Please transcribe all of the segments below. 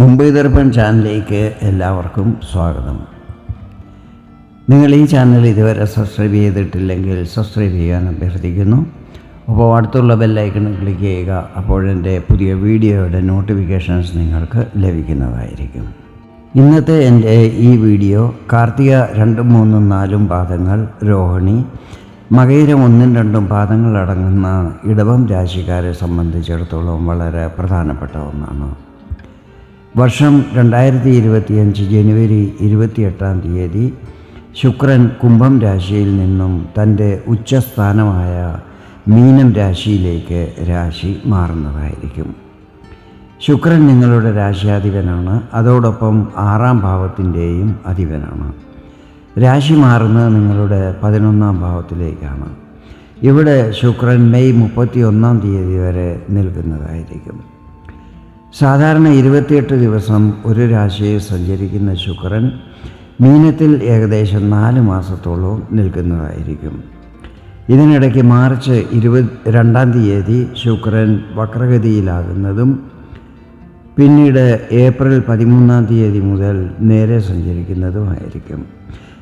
മുംബൈ ദർപ്പൺ ചാനലിലേക്ക് എല്ലാവർക്കും സ്വാഗതം. നിങ്ങൾ ഈ ചാനൽ ഇതുവരെ സബ്സ്ക്രൈബ് ചെയ്തിട്ടില്ലെങ്കിൽ സബ്സ്ക്രൈബ് ചെയ്യാൻ അഭ്യർത്ഥിക്കുന്നു. അപ്പോൾ അടുത്തുള്ള ബെല്ലൈക്കൺ ക്ലിക്ക് ചെയ്യുക അപ്പോഴെന്റെ പുതിയ വീഡിയോയുടെ നോട്ടിഫിക്കേഷൻസ് നിങ്ങൾക്ക് ലഭിക്കുന്നതായിരിക്കും. ഇന്നത്തെ എന്റെ ഈ വീഡിയോ കാർത്തിക രണ്ടും മൂന്നും നാലും പാദങ്ങൾ രോഹിണി മകയിരം ഒന്നും രണ്ടും പാദങ്ങളടങ്ങുന്ന ഇടവം രാശിക്കാരെ സംബന്ധിച്ചിടത്തോളം വളരെ പ്രധാനപ്പെട്ട ഒന്നാണ്. വർഷം രണ്ടായിരത്തി ഇരുപത്തിയഞ്ച് ജനുവരി ഇരുപത്തിയെട്ടാം തീയതി ശുക്രൻ കുംഭം രാശിയിൽ നിന്നും തന്റെ ഉച്ചസ്ഥാനമായ മീനം രാശിയിലേക്ക് രാശി മാറുന്നതായിരിക്കും. ശുക്രൻ നിങ്ങളുടെ രാശിയാധിപനാണ്. അതോടൊപ്പം ആറാം ഭാവത്തിന്റെയും അധിപനാണ്. രാശി മാറുന്നത് നിങ്ങളുടെ പതിനൊന്നാം ഭാവത്തിലേക്കാണ്. ഇവിടെ ശുക്രൻ മെയ് മുപ്പത്തി ഒന്നാം തീയതി വരെ നിൽക്കുന്നതായിരിക്കും. സാധാരണ ഇരുപത്തിയെട്ട് ദിവസം ഒരു രാശിയിൽ സഞ്ചരിക്കുന്ന ശുക്രൻ മീനത്തിൽ ഏകദേശം നാല് മാസത്തോളം നിൽക്കുന്നതായിരിക്കും. ഇതിനിടയ്ക്ക് മാർച്ച് ഇരുപത് രണ്ടാം തീയതി ശുക്രൻ വക്രഗതിയിലാകുന്നതും പിന്നീട് ഏപ്രിൽ പതിമൂന്നാം തീയതി മുതൽ നേരെ സഞ്ചരിക്കുന്നതുമായിരിക്കും.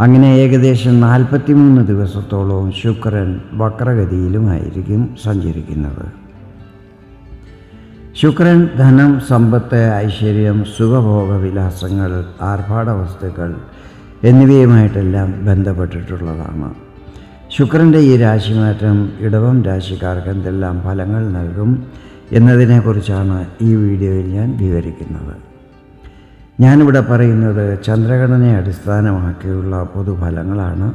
അങ്ങനെ ഏകദേശം നാൽപ്പത്തിമൂന്ന് ദിവസത്തോളം ശുക്രൻ വക്രഗതിയിലുമായിരിക്കും സഞ്ചരിക്കുന്നത്. ശുക്രൻ ധനം സമ്പത്ത് ഐശ്വര്യം സുഖഭോഗവിലാസങ്ങൾ ആർഭാട വസ്തുക്കൾ എന്നിവയുമായിട്ടെല്ലാം ബന്ധപ്പെട്ടിട്ടുള്ളതാണ്. ശുക്രന്റെ ഈ രാശിമാറ്റം ഇടവം രാശിക്കാർക്ക് എന്തെല്ലാം ഫലങ്ങൾ നൽകും എന്നതിനെക്കുറിച്ചാണ് ഈ വീഡിയോയിൽ ഞാൻ വിവരിക്കുന്നത്. ഞാനിവിടെ പറയുന്നത് ചന്ദ്രഘടനയെ അടിസ്ഥാനമാക്കിയുള്ള പൊതുഫലങ്ങളാണ്.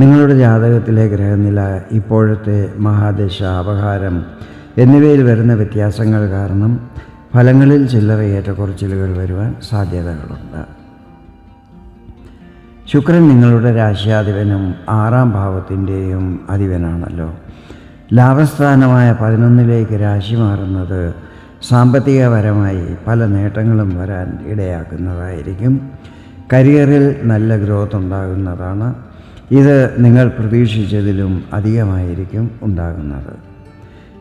നിങ്ങളുടെ ജാതകത്തിലെ ഗ്രഹനില ഇപ്പോഴത്തെ മഹാദശ അപഹാരം എന്നിവയിൽ വരുന്ന വ്യത്യാസങ്ങൾ കാരണം ഫലങ്ങളിൽ ചില്ലറ ഏറ്റക്കുറച്ചിലുകൾ വരുവാൻ സാധ്യതകളുണ്ട്. ശുക്രൻ നിങ്ങളുടെ രാശിയാധിപനും ആറാം ഭാവത്തിന്റെയും അധിപനാണല്ലോ. ലാഭസ്ഥാനമായ പതിനൊന്നിലേക്ക് രാശി മാറുന്നത് സാമ്പത്തികപരമായി പല നേട്ടങ്ങളും വരാൻ ഇടയാക്കുന്നതായിരിക്കും. കരിയറിൽ നല്ല ഗ്രോത്ത് ഉണ്ടാകുന്നതാണ്. ഇത് നിങ്ങൾ പ്രതീക്ഷിച്ചതിലും അധികമായിരിക്കും ഉണ്ടാകുന്നത്.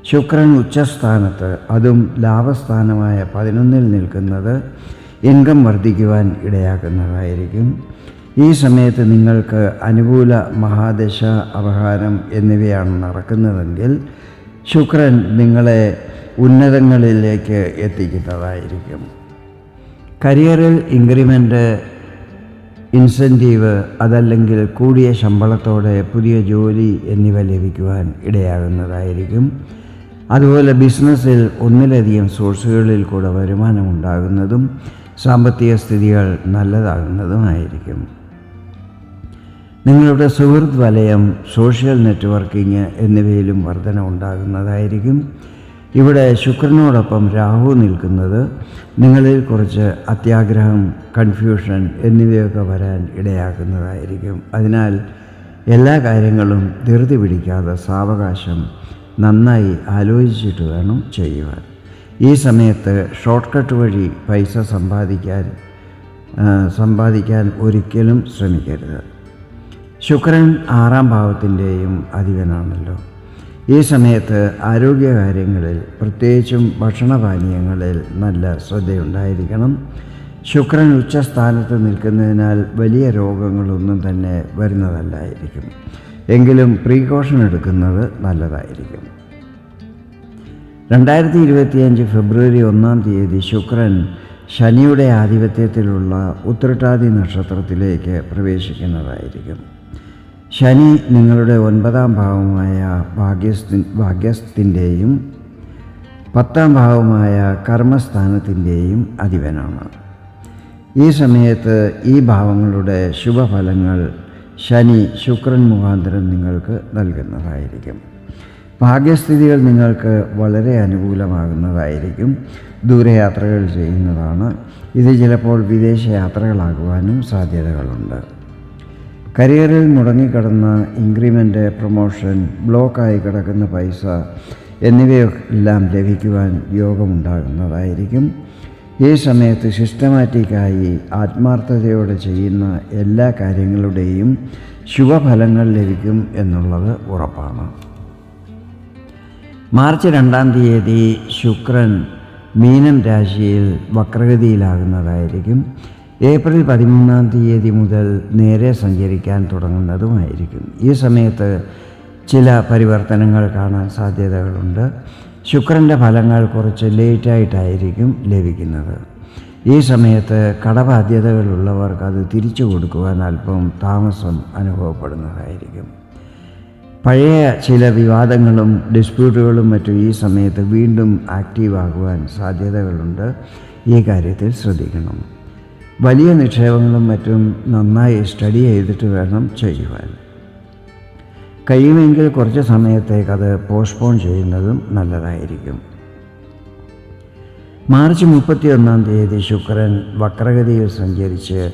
ശുക്രൻ ഉച്ചസ്ഥാനത്ത് അതും ലാഭസ്ഥാനമായ പതിനൊന്നിൽ നിൽക്കുന്നത് ഇൻകം വർദ്ധിക്കുവാൻ ഇടയാക്കുന്നതായിരിക്കും. ഈ സമയത്ത് നിങ്ങൾക്ക് അനുകൂല മഹാദശ അപഹാരം എന്നിവയാണ് നടക്കുന്നതെങ്കിൽ ശുക്രൻ നിങ്ങളെ ഉന്നതങ്ങളിലേക്ക് എത്തിക്കുന്നതായിരിക്കും. കരിയറിൽ ഇൻക്രിമെന്റ് ഇൻസെന്റീവ് അതല്ലെങ്കിൽ കൂടിയ ശമ്പളത്തോടെ പുതിയ ജോലി എന്നിവ ലഭിക്കുവാൻ ഇടയാകുന്നതായിരിക്കും. അതുപോലെ ബിസിനസ്സിൽ ഒന്നിലധികം സോഴ്സുകളിൽ കൂടെ വരുമാനം ഉണ്ടാകുന്നതും സാമ്പത്തിക സ്ഥിതികൾ നല്ലതാകുന്നതുമായിരിക്കും. നിങ്ങളുടെ സുഹൃത്ത് വലയം സോഷ്യൽ നെറ്റ്വർക്കിംഗ് എന്നിവയിലും വർധന ഉണ്ടാകുന്നതായിരിക്കും ഇവിടെ ശുക്രനോടൊപ്പം രാഹു നിൽക്കുന്നത് നിങ്ങളിൽ കുറച്ച് അത്യാഗ്രഹം കൺഫ്യൂഷൻ എന്നിവയൊക്കെ വരാൻ ഇടയാക്കുന്നതായിരിക്കും അതിനാൽ എല്ലാ കാര്യങ്ങളും ധൃതി പിടിക്കാതെ സാവകാശം നന്നായി ആലോചിച്ചിട്ട് വേണം ചെയ്യുവാൻ. ഈ സമയത്ത് ഷോർട്ട് കട്ട് വഴി പൈസ സമ്പാദിക്കാൻ സമ്പാദിക്കാൻ ഒരിക്കലും ശ്രമിക്കരുത്. ശുക്രൻ ആറാം ഭാവത്തിന്റെയും അധിപനാണല്ലോ. ഈ സമയത്ത് ആരോഗ്യകാര്യങ്ങളിൽ പ്രത്യേകിച്ചും ഭക്ഷണപാനീയങ്ങളിൽ നല്ല ശ്രദ്ധയുണ്ടായിരിക്കണം. ശുക്രൻ ഉച്ചസ്ഥാനത്ത് നിൽക്കുന്നതിനാൽ വലിയ രോഗങ്ങളൊന്നും തന്നെ വരുന്നതല്ലായിരിക്കും. എങ്കിലും പ്രീകോഷൻ എടുക്കുന്നത് നല്ലതായിരിക്കും. രണ്ടായിരത്തി ഇരുപത്തിയഞ്ച് ഫെബ്രുവരി ഒന്നാം തീയതി ശുക്രൻ ശനിയുടെ ആധിപത്യത്തിലുള്ള ഉത്രട്ടാതി നക്ഷത്രത്തിലേക്ക് പ്രവേശിക്കുന്നതായിരിക്കും. ശനി നിങ്ങളുടെ ഒൻപതാം ഭാവമായ ഭാഗ്യസ്ഥി ഭാഗ്യസ്ഥിന്റെയും പത്താം ഭാവമായ കർമ്മസ്ഥാനത്തിന്റെയും അധിപനാണ്. ഈ സമയത്ത് ഈ ഭാവങ്ങളുടെ ശുഭഫലങ്ങൾ ശനി ശുക്രൻ മുഖാന്തരം നിങ്ങൾക്ക് നൽകുന്നതായിരിക്കും. ഭാഗ്യസ്ഥിതികൾ നിങ്ങൾക്ക് വളരെ അനുകൂലമാകുന്നതായിരിക്കും. ദൂരയാത്രകൾ ചെയ്യുന്നതാണ്. ഇത് ചിലപ്പോൾ വിദേശ യാത്രകളാകുവാനും സാധ്യതകളുണ്ട്. കരിയറിൽ മുടങ്ങിക്കിടന്ന ഇൻക്രിമെന്റ് പ്രൊമോഷൻ ബ്ലോക്കായി കിടക്കുന്ന പൈസ എന്നിവയെല്ലാം ലഭിക്കുവാൻ യോഗമുണ്ടാകുന്നതായിരിക്കും. ഈ സമയത്ത് സിസ്റ്റമാറ്റിക്കായി ആത്മാർത്ഥതയോടെ ചെയ്യുന്ന എല്ലാ കാര്യങ്ങളുടെയും ശുഭഫലങ്ങൾ ലഭിക്കും എന്നുള്ളത് ഉറപ്പാണ്. മാർച്ച് രണ്ടാം തീയതി ശുക്രൻ മീനം രാശിയിൽ വക്രഗതിയിലാകുന്നതായിരിക്കും. ഏപ്രിൽ പതിമൂന്നാം തീയതി മുതൽ നേരെ സഞ്ചരിക്കാൻ തുടങ്ങുന്നതുമായിരിക്കും. ഈ സമയത്ത് ചില പരിവർത്തനങ്ങൾ കാണാൻ സാധ്യതകളുണ്ട്. ശുക്രന്റെ ഫലങ്ങൾ കുറച്ച് ലേറ്റായിട്ടായിരിക്കും ലഭിക്കുന്നത്. ഈ സമയത്ത് കടബാധ്യതകളുള്ളവർക്ക് അത് തിരിച്ചു കൊടുക്കുവാൻ അല്പം താമസം അനുഭവപ്പെടുന്നതായിരിക്കും. പഴയ ചില വിവാദങ്ങളും ഡിസ്പ്യൂട്ടുകളും മറ്റും ഈ സമയത്ത് വീണ്ടും ആക്റ്റീവാകുവാൻ സാധ്യതകളുണ്ട്. ഈ കാര്യത്തിൽ ശ്രദ്ധിക്കണം. വലിയ നിക്ഷേപങ്ങളും മറ്റും നന്നായി സ്റ്റഡി ചെയ്തിട്ട് വേണം ചെയ്യുവാൻ. കഴിയുമെങ്കിൽ കുറച്ച് സമയത്തേക്ക് അത് പോസ്റ്റ്പോൺ ചെയ്യുന്നതും നല്ലതായിരിക്കും. മാർച്ച് മുപ്പത്തി ഒന്നാം തീയതി ശുക്രൻ വക്രഗതിയിൽ സഞ്ചരിച്ച്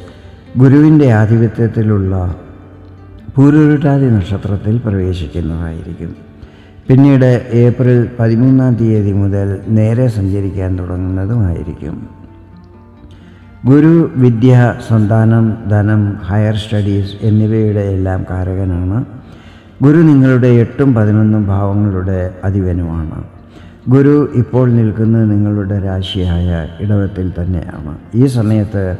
ഗുരുവിന്റെ ആധിപത്യത്തിലുള്ള പൂരുരുട്ടാതി നക്ഷത്രത്തിൽ പ്രവേശിക്കുന്നതായിരിക്കും. പിന്നീട് ഏപ്രിൽ പതിമൂന്നാം തീയതി മുതൽ നേരെ സഞ്ചരിക്കാൻ തുടങ്ങുന്നതുമായിരിക്കും. ഗുരു വിദ്യ സന്താനം ധനം ഹയർ സ്റ്റഡീസ് എന്നിവയുടെ എല്ലാം കാരകനാണ് ഗുരു നിങ്ങളുടെ എട്ടും പതിനൊന്നും ഭാവങ്ങളുടെ അധിപനുമാണ്. ഗുരു ഇപ്പോൾ നിൽക്കുന്നത് നിങ്ങളുടെ രാശിയായ ഇടവത്തിൽ തന്നെയാണ്. ഈ സമയത്ത്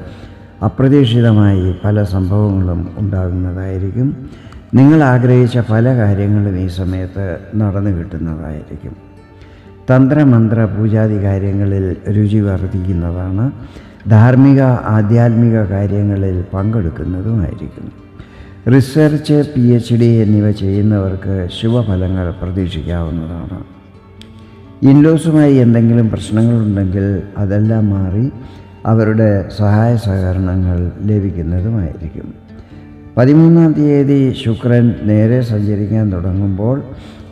അപ്രതീക്ഷിതമായി പല സംഭവങ്ങളും ഉണ്ടാകുന്നതായിരിക്കും. നിങ്ങൾ ആഗ്രഹിച്ച പല കാര്യങ്ങളും ഈ സമയത്ത് നടന്നു കിട്ടുന്നതായിരിക്കും. തന്ത്രമന്ത്ര പൂജാതി കാര്യങ്ങളിൽ രുചി വർദ്ധിക്കുന്നതാണ്. ധാർമ്മിക ആധ്യാത്മിക കാര്യങ്ങളിൽ പങ്കെടുക്കുന്നതുമായിരിക്കും. റിസർച്ച് പി എച്ച് ഡി എന്നിവ ചെയ്യുന്നവർക്ക് ശുഭഫലങ്ങൾ പ്രതീക്ഷിക്കാവുന്നതാണ്. ഇൻലോസുമായി എന്തെങ്കിലും പ്രശ്നങ്ങളുണ്ടെങ്കിൽ അതെല്ലാം മാറി അവരുടെ സഹായ സഹകരണങ്ങൾ ലഭിക്കുന്നതുമായിരിക്കും. പതിമൂന്നാം തീയതി ശുക്രൻ നേരെ സഞ്ചരിക്കാൻ തുടങ്ങുമ്പോൾ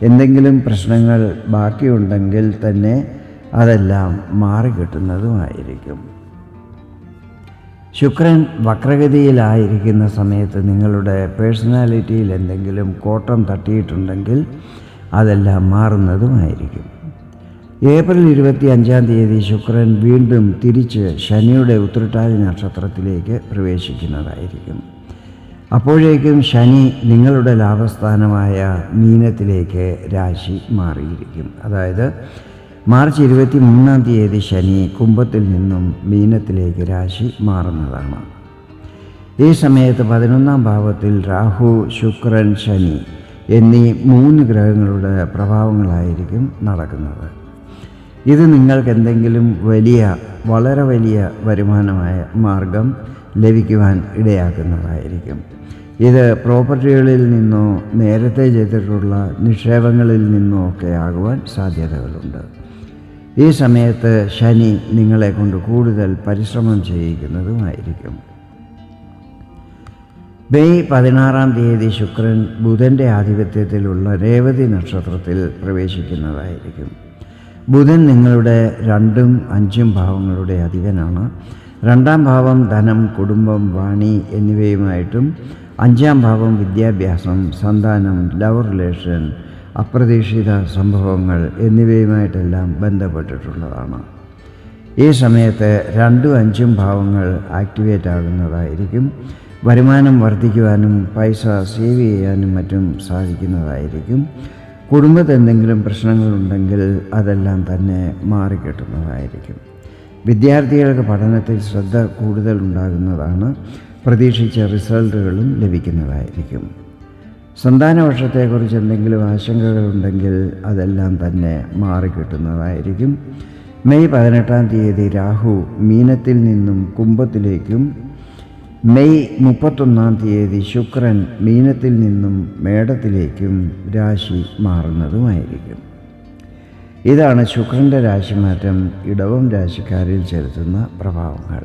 എന്തെങ്കിലും പ്രശ്നങ്ങൾ ബാക്കിയുണ്ടെങ്കിൽ തന്നെ അതെല്ലാം മാറിക്കിട്ടുന്നതുമായിരിക്കും. ശുക്രൻ വക്രഗതിയിലായിരിക്കുന്ന സമയത്ത് നിങ്ങളുടെ പേഴ്സണാലിറ്റിയിൽ എന്തെങ്കിലും കോട്ടം തട്ടിയിട്ടുണ്ടെങ്കിൽ അതെല്ലാം മാറുന്നതുമായിരിക്കും. ഏപ്രിൽ ഇരുപത്തി അഞ്ചാം തീയതി ശുക്രൻ വീണ്ടും തിരിച്ച് ശനിയുടെ ഉത്രട്ടാതി നക്ഷത്രത്തിലേക്ക് പ്രവേശിക്കുന്നതായിരിക്കും. അപ്പോഴേക്കും ശനി നിങ്ങളുടെ ലാഭസ്ഥാനമായ മീനത്തിലേക്ക് രാശി മാറിയിരിക്കും. അതായത് മാർച്ച് ഇരുപത്തി മൂന്നാം തീയതി ശനി കുംഭത്തിൽ നിന്നും മീനത്തിലേക്ക് രാശി മാറുന്നതാണ്. ഈ സമയത്ത് പതിനൊന്നാം ഭാവത്തിൽ രാഹു ശുക്രൻ ശനി എന്നീ മൂന്ന് ഗ്രഹങ്ങളുടെ പ്രഭാവങ്ങളായിരിക്കും നടക്കുന്നത്. ഇത് നിങ്ങൾക്ക് എന്തെങ്കിലും വലിയ വളരെ വലിയ വരുമാനമായ മാർഗം ലഭിക്കുവാൻ ഇടയാക്കുന്നതായിരിക്കും. ഇത് പ്രോപ്പർട്ടികളിൽ നിന്നോ നേരത്തെ ചെയ്തിട്ടുള്ള നിക്ഷേപങ്ങളിൽ നിന്നോ ഒക്കെ ആകുവാൻ സാധ്യതകളുണ്ട്. ഈ സമയത്ത് ശനി നിങ്ങളെ കൊണ്ട് കൂടുതൽ പരിശ്രമം ചെയ്യിക്കുന്നതുമായിരിക്കും. മെയ് പതിനാറാം തീയതി ശുക്രൻ ബുധന്റെ ആധിപത്യത്തിലുള്ള രേവതി നക്ഷത്രത്തിൽ പ്രവേശിക്കുന്നതായിരിക്കും. ബുധൻ നിങ്ങളുടെ രണ്ടും അഞ്ചും ഭാവങ്ങളുടെ അധിപനാണ്. രണ്ടാം ഭാവം ധനം കുടുംബം വാണി എന്നിവയുമായിട്ടും അഞ്ചാം ഭാവം വിദ്യാഭ്യാസം സന്താനം ലവ് റിലേഷൻ അപ്രതീക്ഷിത സംഭവങ്ങൾ എന്നിവയുമായിട്ടെല്ലാം ബന്ധപ്പെട്ടിട്ടുള്ളതാണ്. ഈ സമയത്ത് രണ്ടും അഞ്ചും ഭാവങ്ങൾ ആക്ടിവേറ്റ് ആകുന്നതായിരിക്കും വരുമാനം വർദ്ധിക്കുവാനും പൈസ സേവ് ചെയ്യാനും മറ്റും സാധിക്കുന്നതായിരിക്കും. കുടുംബത്തിൽ എന്തെങ്കിലും പ്രശ്നങ്ങളുണ്ടെങ്കിൽ അതെല്ലാം തന്നെ മാറിക്കിട്ടുന്നതായിരിക്കും. വിദ്യാർത്ഥികൾക്ക് പഠനത്തിൽ ശ്രദ്ധ കൂടുതൽ ഉണ്ടാകുന്നതാണ് പ്രതീക്ഷിച്ച റിസൾട്ടുകളും ലഭിക്കുന്നതായിരിക്കും. സന്താന വർഷത്തെക്കുറിച്ച് എന്തെങ്കിലും ആശങ്കകളുണ്ടെങ്കിൽ അതെല്ലാം തന്നെ മാറിക്കിട്ടുന്നതായിരിക്കും. മെയ് പതിനെട്ടാം തീയതി രാഹു മീനത്തിൽ നിന്നും കുംഭത്തിലേക്കും മെയ് മുപ്പത്തൊന്നാം തീയതി ശുക്രൻ മീനത്തിൽ നിന്നും മേടത്തിലേക്കും രാശി മാറുന്നതുമായിരിക്കും. ഇതാണ് ശുക്രന്റെ രാശിമാറ്റം ഇടവം രാശിക്കാരിൽ ചെലുത്തുന്ന പ്രഭാവങ്ങൾ.